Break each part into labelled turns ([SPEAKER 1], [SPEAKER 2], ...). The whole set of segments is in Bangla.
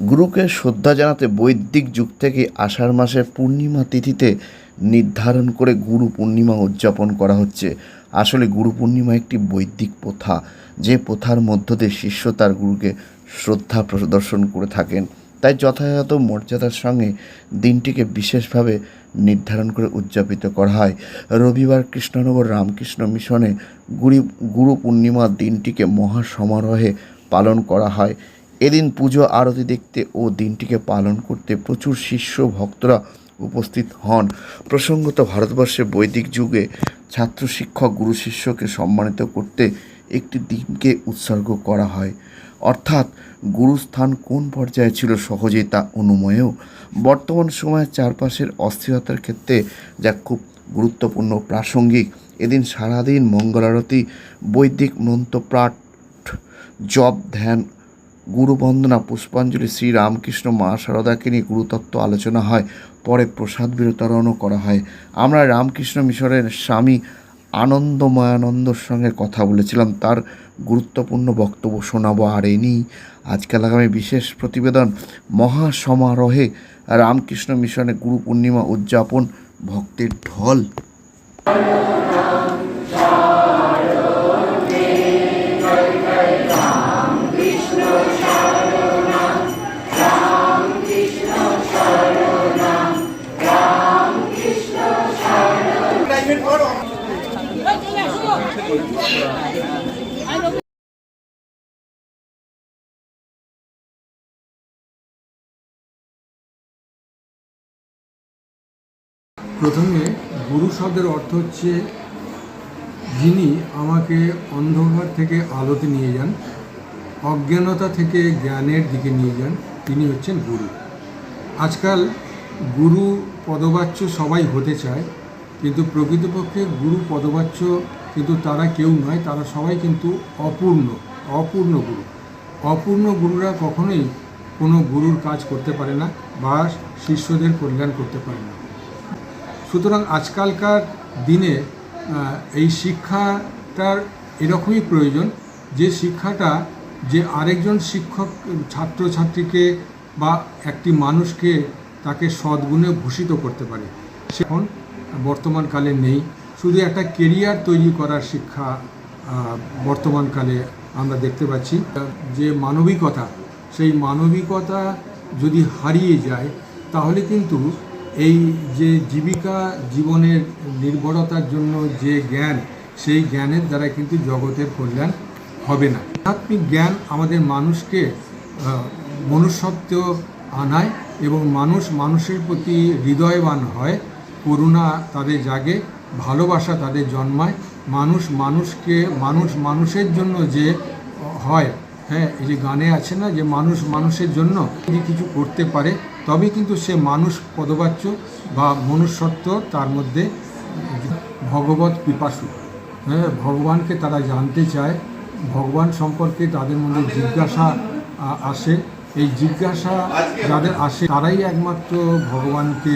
[SPEAKER 1] গুরুকে শ্রদ্ধা জানাতে বৈদিক যুগ থেকে আষাঢ় মাসের পূর্ণিমা তিথিতে নির্ধারণ করে গুরু পূর্ণিমা উদযাপন করা হচ্ছে। আসলে গুরু পূর্ণিমা একটি বৈদিক প্রথা। যে প্রথার মধ্য দিয়ে শিষ্য তার গুরুকে শ্রদ্ধা প্রদর্শন করে থাকেন। তাই যথাযথ মর্যাদার সঙ্গে দিনটিকে বিশেষভাবে নির্ধারণ করে উদযাপিত করা হয়। রবিবার কৃষ্ণনগর রামকৃষ্ণ মিশনে গুরু গুরু পূর্ণিমা দিনটিকে মহা সমারোহে পালন করা হয়। এদিন পুজো আরতি দেখতে ও দিনটিকে পালন করতে প্রচুর শিষ্য ভক্তরা উপস্থিত হন। প্রসঙ্গত ভারতবর্ষে বৈদিক যুগে ছাত্র শিক্ষক গুরু শিষ্যকে সম্মানিত করতে একটি দিনকে উৎসর্গ করা হয়। অর্থাৎ গুরুস্থান কোন পর্যায়ে ছিল সহজেই তা অনুময়েও বর্তমান সময়ে চারপাশের অস্থিরতার ক্ষেত্রে যা খুব গুরুত্বপূর্ণ প্রাসঙ্গিক, এদিন সারাদিন মঙ্গলারতি, বৈদিক মন্ত্রপাঠ জপ, ধ্যান গুরুবন্দনা, পুষ্পাঞ্জলি শ্রী রামকৃষ্ণ মা সারদাকে নিয়ে গুরুতত্ত্ব আলোচনা হয়, পরে প্রসাদ বিতরণও করা হয়। আমরা রামকৃষ্ণ মিশনের স্বামী আনন্দময়ানন্দর সঙ্গে কথা বলেছিলাম, তার গুরুত্বপূর্ণ বক্তব্য শোনাবো আর এ নিয়েই। আজকাল আগামী বিশেষ প্রতিবেদন মহা সমারোহে রামকৃষ্ণ মিশনে গুরু পূর্ণিমা উদযাপন, ভক্তের ঢল।
[SPEAKER 2] প্রথমে গুরু শব্দের অর্থ হচ্ছে যিনি আমাকে অন্ধকার থেকে আলোতে নিয়ে যান, অজ্ঞানতা থেকে জ্ঞানের দিকে নিয়ে যান, তিনি হচ্ছেন গুরু। আজকাল গুরু পদবাচ্য সবাই হতে চায়, কিন্তু প্রকৃতপক্ষে গুরু পদবাচ্য কিন্তু তারা কেউ নয়, তারা সবাই কিন্তু অপূর্ণ অপূর্ণ গুরু। অপূর্ণ গুরুরা কখনোই কোনো গুরুর কাজ করতে পারে না বা শিষ্যদের কল্যাণ করতে পারে না। সুতরাং আজকালকার দিনে এই শিক্ষাটার এরকমই প্রয়োজন যে শিক্ষাটা যে আরেকজন শিক্ষক, ছাত্রছাত্রীকে বা একটি মানুষকে তাকে সদ্গুণে ভূষিত করতে পারে। সেখন বর্তমানকালে নেই। শুধু একটা কেরিয়ার তৈরি করার শিক্ষা বর্তমানকালে আমরা দেখতে পাচ্ছি। যে মানবিকতা, সেই মানবিকতা যদি হারিয়ে যায়, তাহলে কিন্তু এই যে জীবিকা জীবনের নির্ভরতার জন্য যে জ্ঞান, সেই জ্ঞানের দ্বারা কিন্তু জগতের কল্যাণ হবে না। আধ্যাত্মিক জ্ঞান আমাদের মানুষকে মনুষ্যত্ব আনায় এবং মানুষ মানুষের প্রতি হৃদয়বান হয়, করুণা তাদের জাগে ভালোবাসা তাদের জন্মায়। মানুষ মানুষকে, মানুষ মানুষের জন্য যে হয় হ্যাঁ এই যে গানে আছে না যে মানুষ মানুষের জন্য যদি কিছু করতে পারে তবে কিন্তু সে মানুষ পদবাচ্য বা মনুষ্যত্ব তার মধ্যে ভগবত পিপাসু। হ্যাঁ ভগবানকে তারা জানতে চায়, ভগবান সম্পর্কে তাদের মধ্যে জিজ্ঞাসা আসে। এই জিজ্ঞাসা যাদের আসে, তারাই একমাত্র ভগবানকে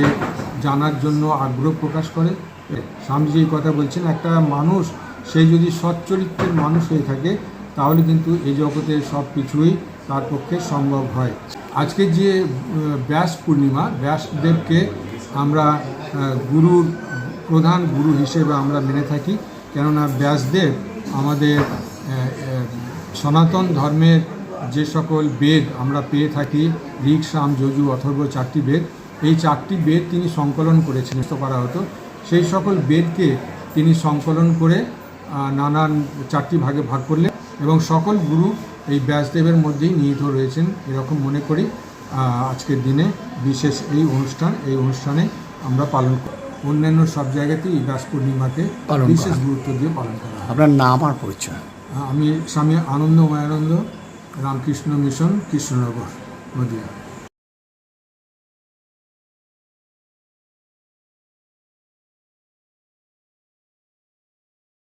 [SPEAKER 2] জানার জন্য আগ্রহ প্রকাশ করে। স্বামীজি এই কথা বলছেন, একটা মানুষ, সে যদি সচ্চরিত্রের মানুষ হয়ে থাকে, তাহলে কিন্তু এই জগতের সব কিছুই তার পক্ষে সম্ভব হয়। আজকে যে ব্যাস পূর্ণিমা, ব্যাসদেবকে আমরা গুরুর, প্রধান গুরু হিসেবে আমরা মেনে থাকি, কেননা ব্যাসদেব আমাদের সনাতন ধর্মের যে সকল বেদ আমরা পেয়ে থাকি ঋক সাম যজু অথর্ব চারটি বেদ, এই চারটি বেদ তিনি সংকলন করেছিলেন করা হতো। সেই সকল বেদকে তিনি সংকলন করে নানান চারটি ভাগে ভাগ করলেন এবং সকল গুরু এই ব্যাসদেবের মধ্যেই নিহিত রয়েছেন এরকম মনে করি আজকের দিনে বিশেষ এই অনুষ্ঠান এই অনুষ্ঠানে আমরা পালন করি। অন্যান্য সব জায়গাতেই এই ব্যাস পূর্ণিমাকে বিশেষ গুরুত্ব দিয়ে পালন করা হয়।
[SPEAKER 3] আপনার নাম আর পরিচয়?
[SPEAKER 2] আমি স্বামী আনন্দ মায়ানন্দ রামকৃষ্ণ মিশন কৃষ্ণনগর নদিয়া।